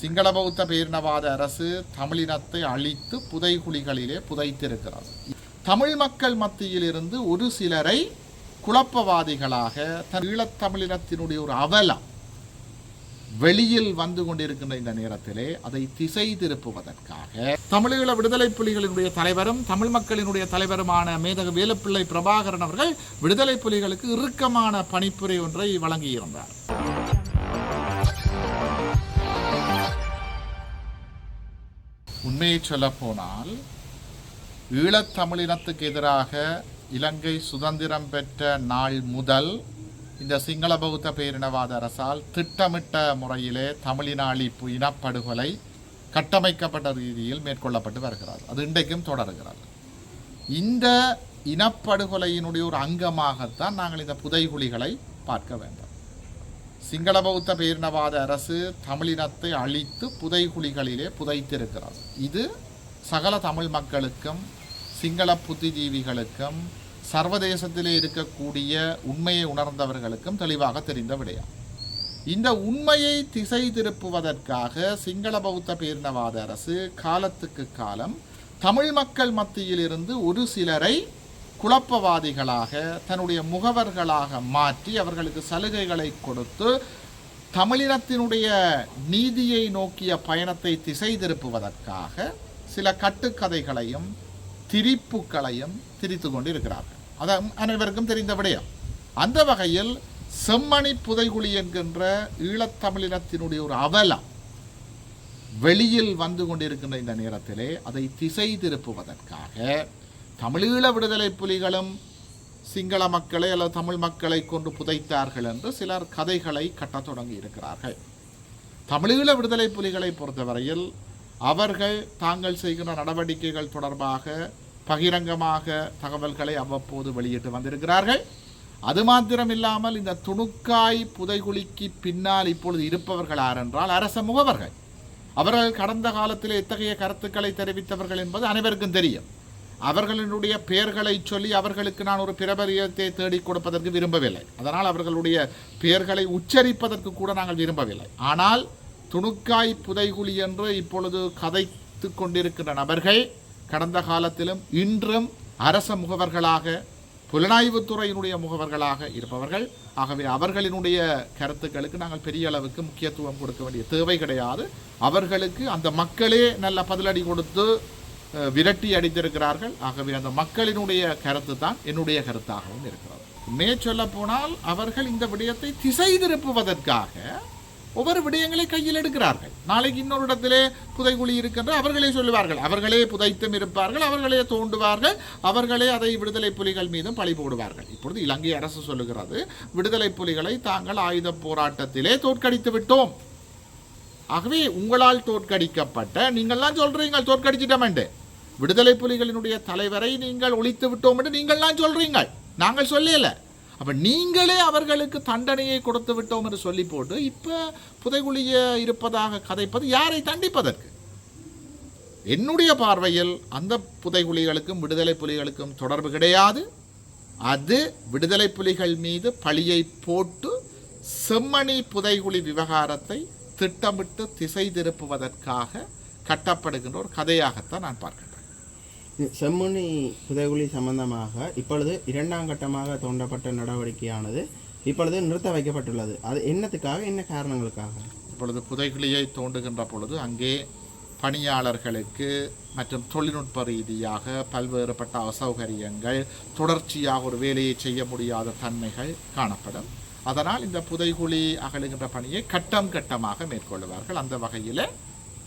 சிங்கள பௌத்த பேரினவாத அரசு தமிழினத்தை அழித்து புதைகுழிகளிலே புதைத்திருக்கிறது தமிழ் மக்கள் மத்தியில் இருந்து ஒரு சிலரை குழப்பவாதிகளாக தன் ஈழத்தமிழினத்தினுடைய ஒரு அவலம் வெளியில் வந்து கொண்டிருக்கின்ற இந்த நேரத்திலே அதை திசை திருப்புவதற்காக தமிழீழ விடுதலை புலிகளினுடைய தலைவரும் தமிழ் மக்களினுடைய தலைவருமான மேதக வேலுப்பிள்ளை பிரபாகரன் அவர்கள் விடுதலை புலிகளுக்கு இறுக்கமான பணிப்புரை ஒன்றை வழங்கியிருந்தார். உண்மையை சொல்லப் போனால் ஈழத்தமிழினத்துக்கு எதிராக இலங்கை சுதந்திரம் பெற்ற நாள் முதல் இந்த சிங்கள பௌத்த பேரினவாத அரசால் திட்டமிட்ட முறையிலே தமிழின இனப்படுகொலை கட்டமைக்கப்பட்ட ரீதியில் மேற்கொள்ளப்பட்டு வருகிறது. அது இன்றைக்கும் தொடர்கிறது. இந்த இனப்படுகொலையினுடைய ஒரு அங்கமாகத்தான் நாங்கள் இந்த புதைகுழிகளை பார்க்க வேண்டும். சிங்கள பௌத்த பேரினவாத அரசு தமிழினத்தை அழித்து புதைகுழிகளிலே புதைத்திருக்கிறது இது சகல தமிழ் மக்களுக்கும் சிங்கள புத்திஜீவிகளுக்கும் சர்வதேசத்திலே இருக்கக்கூடிய உண்மையை உணர்ந்தவர்களுக்கும் தெளிவாக தெரிந்த விடயம் இந்த உண்மையை திசை திருப்புவதற்காக சிங்கள பௌத்த பேரினவாத அரசு காலத்துக்கு காலம் தமிழ் மக்கள் மத்தியிலிருந்து ஒரு சிலரை குழப்பவாதிகளாக தன்னுடைய முகவர்களாக மாற்றி அவர்களுக்கு சலுகைகளை கொடுத்து தமிழினத்தினுடைய நீதியை நோக்கிய பயணத்தை திசை திருப்புவதற்காக சில கட்டுக்கதைகளையும் திரிப்புகளையும் திரித்து கொண்டிருக்கிறார்கள். அது அனைவருக்கும் தெரிந்த விடயம். அந்த வகையில் செம்மணி புதைகுழி என்கின்ற ஈழத்தமிழினத்தினுடைய ஒரு அவலம் வெளியில் வந்து கொண்டிருக்கின்ற இந்த நேரத்திலே அதை திசை திருப்புவதற்காக தமிழீழ விடுதலை புலிகளும் சிங்கள மக்களை அல்லது தமிழ் மக்களை கொண்டு புதைத்தார்கள் என்று சிலர் கதைகளை கட்டத் தொடங்கி இருக்கிறார்கள். தமிழீழ விடுதலை புலிகளை பொறுத்தவரையில் அவர்கள் தாங்கள் செய்கின்ற நடவடிக்கைகள் தொடர்பாக பகிரங்கமாக தகவல்களை அவ்வப்போது வெளியிட்டு வந்திருக்கிறார்கள். அது மாத்திரமில்லாமல் இந்த துணுக்காய் புதைகுலிக்கு பின்னால் இப்பொழுது இருப்பவர்கள் ஆரென்றால் அரச முகவர்கள் அவர்கள் கடந்த காலத்தில் எத்தகைய கருத்துக்களை தெரிவித்தவர்கள் என்பது அனைவருக்கும் தெரியும். அவர்களினுடைய பெயர்களை சொல்லி அவர்களுக்கு நான் ஒரு பிரபரியத்தை தேடிக் கொடுப்பதற்கு விரும்பவில்லை. அதனால் அவர்களுடைய பெயர்களை உச்சரிப்பதற்கு கூட நாங்கள் விரும்பவில்லை. ஆனால் துணுக்காய் புதைகுழி என்று இப்பொழுது கதைத்து கொண்டிருக்கின்ற நபர்கள் கடந்த காலத்திலும் இன்றும் அரச முகவர்களாக புலனாய்வுத்துறையினுடைய முகவர்களாக இருப்பவர்கள். ஆகவே அவர்களினுடைய கருத்துக்களுக்கு நாங்கள் பெரிய அளவுக்கு முக்கியத்துவம் கொடுக்க வேண்டிய தேவை கிடையாது. அவர்களுக்கு அந்த மக்களே நல்ல பதிலடி கொடுத்து விரட்டி அடித்திருக்கிறார்கள். ஆகவே அந்த மக்களினுடைய கருத்து தான் என்னுடைய கருத்தாகவும் இருக்கிறது. உண்மையை சொல்ல போனால் அவர்கள் இந்த விடயத்தை திசை திருப்புவதற்காக ஒவ்வொரு விடயங்களை கையில் எடுக்கிறார்கள். நாளைக்கு இன்னொரு இடத்திலே புதைகுழி இருக்கின்ற அவர்களே சொல்லுவார்கள். அவர்களே புதைத்தும் இருப்பார்கள் அவர்களே தோண்டுவார்கள் அவர்களே அதை விடுதலை புலிகள் மீதும் பழி போடுவார்கள். இப்பொழுது இலங்கை அரசு சொல்லுகிறது விடுதலை புலிகளை தாங்கள் ஆயுத போராட்டத்திலே தோற்கடித்து விட்டோம். ஆகவே உங்களால் தோற்கடிக்கப்பட்ட நீங்கள்லாம் சொல்றீங்க தோற்கடிச்சிட்டோமெண்டு விடுதலை புலிகளினுடைய தலைவரை நீங்கள் ஒழித்து விட்டோம் என்று நீங்கள்லாம் சொல்றீங்க நாங்கள் சொல்லல. அப்போ நீங்களே அவர்களுக்கு தண்டனையை கொடுத்து விட்டோம் என்று சொல்லி போட்டு இப்போ புதைகுழிய இருப்பதாக கதைப்பது யாரை தண்டிப்பதற்கு? என்னுடைய பார்வையில் அந்த புதைகுழிகளுக்கும் விடுதலை புலிகளுக்கும் தொடர்பு கிடையாது. அது விடுதலை புலிகள் மீது பழியை போட்டு செம்மணி புதைகுழி விவகாரத்தை திட்டமிட்டு திசை திருப்புவதற்காக கட்டப்படுகின்ற ஒரு கதையாகத்தான் நான் பார்க்கிறேன். செம்முனி புதைகுழி சம்பந்தமாக இப்பொழுது இரண்டாம் கட்டமாக தோண்டப்பட்ட நடவடிக்கையானது இப்பொழுது நிறுத்த வைக்கப்பட்டுள்ளது. அது என்னத்துக்காக என்ன காரணங்களுக்காக? இப்பொழுது புதைகுழியை தோண்டுகின்ற பொழுது அங்கே பணியாளர்களுக்கு மற்றும் தொழில்நுட்ப ரீதியாக பல்வேறுபட்ட அசௌகரியங்கள் தொடர்ச்சியாக ஒரு வேலையை செய்ய முடியாத தன்மைகள் காணப்படும். அதனால் இந்த புதைகுழி அகலுகின்ற பணியை கட்டம் கட்டமாக மேற்கொள்வார்கள். அந்த வகையில்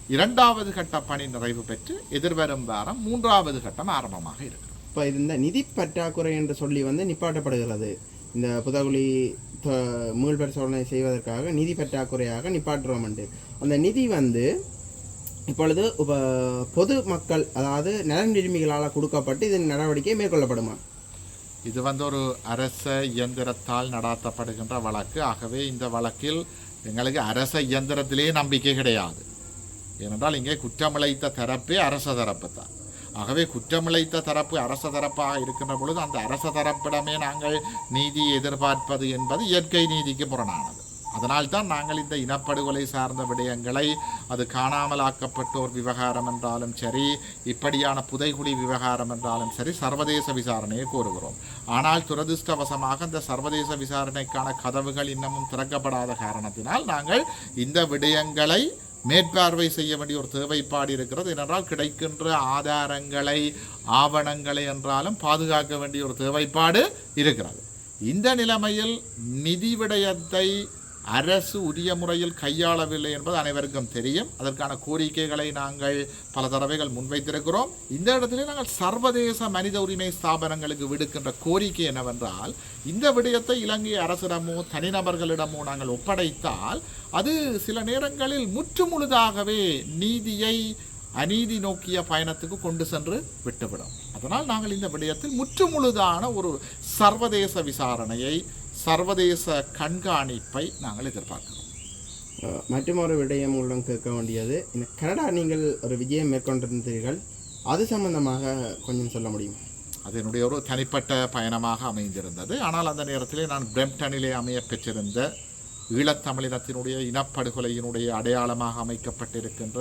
இரண்டாவது கட்ட பணி நிறைவு பெற்று எதிர்வரும் வாரம் மூன்றாவது கட்டம் ஆரம்பமாக இருக்கிறது. இப்போ இது இந்த நிதி பற்றாக்குறை என்று சொல்லி வந்து நிப்பாட்டப்படுகிறது. இந்த புதைகுழி தொ- மீள்பரிசோதனை செய்வதற்காக நிதி பற்றாக்குறையாக நிப்பாட்டுறோம் என்று. அந்த நிதி வந்து இப்பொழுது பொது மக்கள் அதாவது நலன் விரும்பிகளால் கொடுக்கப்பட்டு இதன் நடவடிக்கை மேற்கொள்ளப்படுமா? இது வந்து ஒரு அரச இயந்திரத்தால் நடாத்தப்படுகின்ற வழக்கு. ஆகவே இந்த வழக்கில் எங்களுக்கு அரச இயந்திரத்திலே நம்பிக்கை கிடையாது. ஏனென்றால் இங்கே குற்றமிழைத்த தரப்பே அரச தரப்பு தான். ஆகவே குற்றமிழைத்த தரப்பு அரச தரப்பாக இருக்கின்ற பொழுது அந்த அரச தரப்பிடமே நாங்கள் நீதி எதிர்பார்ப்பது என்பது இயற்கை நீதிக்கு புறணானது அதனால்தான் நாங்கள் இந்த இனப்படுகொலை சார்ந்த விடயங்களை அது காணாமலாக்கப்பட்டோர் விவகாரம் என்றாலும் சரி இப்படியான புதைகுழி விவகாரம் என்றாலும் சரி சர்வதேச விசாரணையை கோருகிறோம். ஆனால் துரதிர்ஷ்டவசமாக இந்த சர்வதேச விசாரணைக்கான கதவுகள் இன்னமும் திறக்கப்படாத காரணத்தினால் நாங்கள் இந்த விடயங்களை மேற்பார்வை செய்ய வேண்டிய ஒரு தேவைப்பாடு இருக்கிறது. ஏனென்றால் கிடைக்கின்ற ஆதாரங்களை ஆவணங்களை என்றாலும் பாதுகாக்க வேண்டிய ஒரு தேவைப்பாடு இருக்கிறது. இந்த நிலைமையில் நிதி விடயத்தை அரசு உரிய முறையில் கையாளவில்லை என்பது அனைவருக்கும் தெரியும். அதற்கான கோரிக்கைகளை நாங்கள் பல தடவைகள் முன்வைத்திருக்கிறோம். இந்த இடத்திலே நாங்கள் சர்வதேச மனித உரிமை ஸ்தாபனங்களுக்கு விடுக்கின்ற கோரிக்கை என்னவென்றால் இந்த விடயத்தை இலங்கை அரசிடமோ தனிநபர்களிடமோ நாங்கள் ஒப்படைத்தால் அது சில நேரங்களில் முற்றுமுழுதாகவே நீதியை அநீதி நோக்கிய பயணத்துக்கு கொண்டு சென்று விட்டுவிடும். அதனால் நாங்கள் இந்த விடயத்தில் முற்றுமுழுதான ஒரு சர்வதேச விசாரணையை சர்வதேச கண்காணிப்பை நாங்கள் எதிர்பார்க்கிறோம். ஒரு விடயம் உள்ளம் கேட்க வேண்டியது இந்த கனடா நீங்கள் ஒரு விஜயம் மேற்கொண்டிருந்தீர்கள் அது சம்பந்தமாக கொஞ்சம் சொல்ல முடியும்? அது என்னுடைய ஒரு தனிப்பட்ட பயணமாக அமைந்திருந்தது. ஆனால் அந்த நேரத்திலே நான் பிரம்டனிலே அமைய பெற்றிருந்த ஈழத்தமிழினத்தினுடைய இனப்படுகொலையினுடைய அடையாளமாக அமைக்கப்பட்டிருக்கின்ற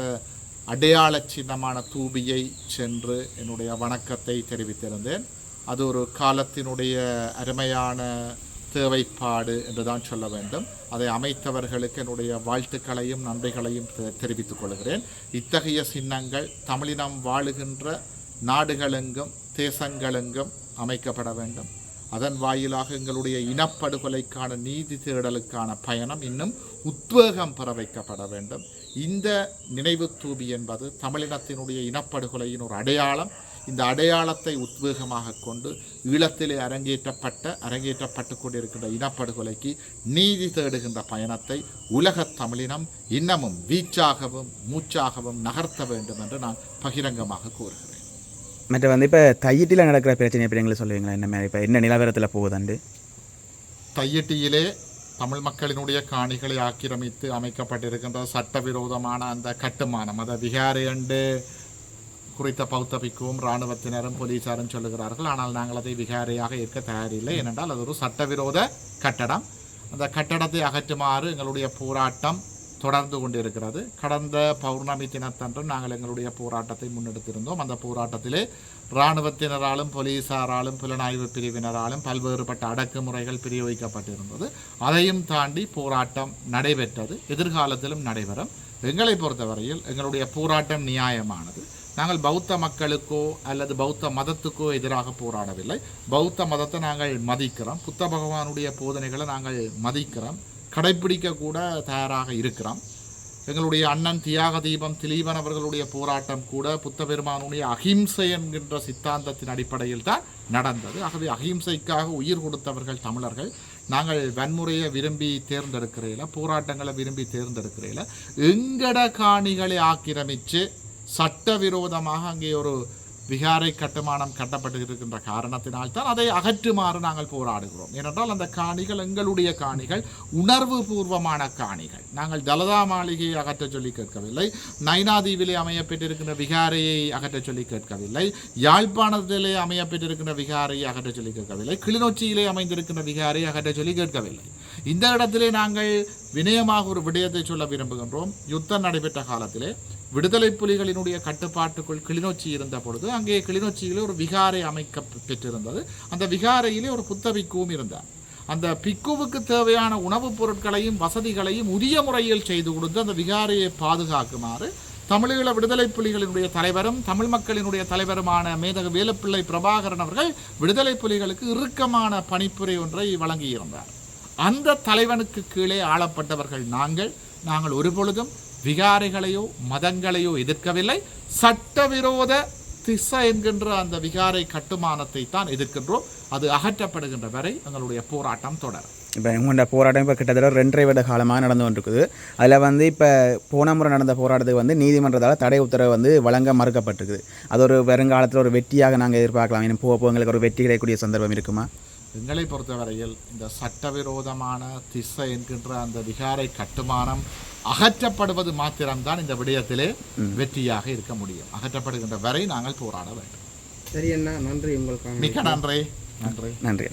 அடையாள சின்னமான தூபியை சென்று என்னுடைய வணக்கத்தை தெரிவித்திருந்தேன். அது ஒரு காலத்தினுடைய அருமையான தேவைப்பாடு என்றுதான் சொல்ல வேண்டும். அதை அமைத்தவர்களுக்கு என்னுடைய வாழ்த்துக்களையும் நன்றிகளையும் தெ- தெரிவித்துக் கொள்கிறேன். இத்தகைய சின்னங்கள் தமிழினம் வாழுகின்ற நாடுகளெங்கும் தேசங்களெங்கும் அமைக்கப்பட வேண்டும். அதன் வாயிலாக எங்களுடைய இனப்படுகொலைக்கான நீதி தேடலுக்கான பயணம் இன்னும் உத்வேகம் பெற வைக்கப்பட வேண்டும். இந்த நினைவு தூபி என்பது தமிழினத்தினுடைய இனப்படுகொலையின் ஒரு அடையாளம். இந்த அடையாளத்தை உத்வேகமாக கொண்டு ஈழத்திலே அரங்கேற்றப்பட்ட அரங்கேற்றப்பட்டு கொண்டிருக்கின்ற இனப்படுகொலைக்கு நீதி தேடுகின்ற பயணத்தை உலகத் தமிழினம் இன்னமும் வீச்சாகவும் மூச்சாகவும் நகர்த்த வேண்டும் என்று நான் பகிரங்கமாக கூறுகிறேன். மற்ற வந்து இப்போ தையிட்டில் நடக்கிற பிரச்சனை எப்படி எங்களுக்கு சொல்லுவீங்களா? என்ன மாதிரி? இப்போ என்ன நிலவரத்தில் போகுதாண்டு? தையிட்டியிலே தமிழ் மக்களினுடைய காணிகளை ஆக்கிரமித்து அமைக்கப்பட்டிருக்கின்ற சட்டவிரோதமான அந்த கட்டுமானம் அதை விகாரை என்று குறித்த பௌத்தபிக்கவும் இராணுவத்தினரும் போலீசாரும் சொல்லுகிறார்கள் ஆனால் நாங்கள் அதை விகாரையாக ஏற்க தயாரில்லை. ஏனென்றால் அது ஒரு சட்டவிரோத கட்டடம். அந்த கட்டடத்தை அகற்றுமாறு எங்களுடைய போராட்டம் தொடர்ந்து கொண்டிருக்கிறது. கடந்த பௌர்ணமி தினத்தன்று நாங்கள் எங்களுடைய போராட்டத்தை முன்னெடுத்திருந்தோம். அந்த போராட்டத்திலே இராணுவத்தினராலும் போலீசாராலும் புலனாய்வு பிரிவினராலும் பல்வேறுபட்ட அடக்குமுறைகள் பிரயோகிக்கப்பட்டிருந்தது. அதையும் தாண்டி போராட்டம் நடைபெற்றது. எதிர்காலத்திலும் நடைபெறும். எங்களை பொறுத்தவரையில் எங்களுடைய போராட்டம் நியாயமானது. நாங்கள் பௌத்த மக்களுக்கோ அல்லது பௌத்த மதத்துக்கோ எதிராக போராடவில்லை. பௌத்த மதத்தை நாங்கள் மதிக்கிறோம். புத்த பகவானுடைய போதனைகளை நாங்கள் மதிக்கிறோம். கடைப்பிடிக்க கூட தயாராக இருக்கிறோம். எங்களுடைய அண்ணன் தியாக தீபம் திலீபன் அவர்களுடைய போராட்டம் கூட புத்த பெருமானுடைய அகிம்சை என்கின்ற சித்தாந்தத்தின் அடிப்படையில் தான் நடந்தது. ஆகவே அகிம்சைக்காக உயிர் கொடுத்தவர்கள் தமிழர்கள் நாங்கள் வன்முறையை விரும்பி தேர்ந்தெடுக்கிறீங்கள போராட்டங்களை விரும்பி தேர்ந்தெடுக்கிறீங்கள எங்கட காணிகளை ஆக்கிரமித்து சட்டவிரோதமாக அங்கே ஒரு விகாரை கட்டுமானம் கட்டப்பட்டு இருக்கின்ற காரணத்தினால் தான் அதை அகற்றுமாறு நாங்கள் போராடுகிறோம். ஏனென்றால் அந்த காணிகள் எங்களுடைய காணிகள் உணர்வு பூர்வமான காணிகள். நாங்கள் தலதா மாளிகையை அகற்றச் சொல்லி கேட்கவில்லை. நைனாதீவிலே அமையப்பெற்றிருக்கின்ற விகாரையை அகற்றச் சொல்லி கேட்கவில்லை. யாழ்ப்பாணத்திலே அமையப்பெற்றிருக்கின்ற விகாரையை அகற்ற சொல்லி கேட்கவில்லை. கிளிநொச்சியிலே அமைந்திருக்கின்ற விகாரையை அகற்றச் சொல்லி கேட்கவில்லை. இந்த இடத்திலே நாங்கள் வினயமாக ஒரு விடயத்தை சொல்ல விரும்புகின்றோம். யுத்தம் நடைபெற்ற காலத்திலே விடுதலை புலிகளினுடைய கட்டுப்பாட்டுக்குள் கிளிநொச்சி இருந்த பொழுது அங்கே கிளிநொச்சியிலே ஒரு விகாரை அமைக்க பெற்றிருந்தது. அந்த விகாரையிலே ஒரு புத்தபிக்குவும் இருந்தார். அந்த பிக்குவுக்கு தேவையான உணவுப் பொருட்களையும் வசதிகளையும் உரிய முறையில் செய்து கொடுத்து அந்த விகாரையை பாதுகாக்குமாறு தமிழீழ விடுதலை புலிகளினுடைய தலைவரும் தமிழ் மக்களினுடைய தலைவருமான மேதக வேலுப்பிள்ளை பிரபாகரன் அவர்கள் விடுதலை புலிகளுக்கு இறுக்கமான பணிப்புரை ஒன்றை வழங்கியிருந்தார். அந்த தலைவனுக்கு கீழே ஆளப்பட்டவர்கள் நாங்கள். நாங்கள் ஒருபொழுதும் விகாரைகளையோ மதங்களையோ எதிர்க்கவில்லை. சட்டவிரோத திசை என்கின்ற அந்த விகாரை கட்டுமானத்தை தான் எதிர்க்கின்றோம். அது அகற்றப்படுகின்ற வரை எங்களுடைய போராட்டம் தொடரும். இப்போ உங்களோட போராட்டம் இப்போ கிட்டத்தட்ட ரெண்டரை வருட காலமாக நடந்து கொண்டிருக்குது. அதில் வந்து இப்போ போன முறை நடந்த போராட்டத்துக்கு வந்து நீதிமன்றத்தால் தடை உத்தரவு வந்து வழங்க மறுக்கப்பட்டிருக்குது. அது ஒரு வருங்காலத்தில் ஒரு வெற்றியாக நாங்கள் எதிர்பார்க்கலாம். இன்னும் போக போக எங்களுக்கு ஒரு வெற்றி கிடைக்கக்கூடிய சந்தர்ப்பம் இருக்குமா? எங்களை பொறுத்தவரையில் இந்த சட்டவிரோதமான திசை என்கின்ற அந்த விகாரை கட்டுமானம் அகற்றப்படுவது மாத்திரம்தான் இந்த விடயத்திலே வெற்றியாக இருக்க முடியும். அகற்றப்படுகின்ற வரை நாங்கள் போராட வேண்டும். சரி அண்ணா நன்றி உங்களுக்கான மிக்க நன்றி. நன்றி. நன்றி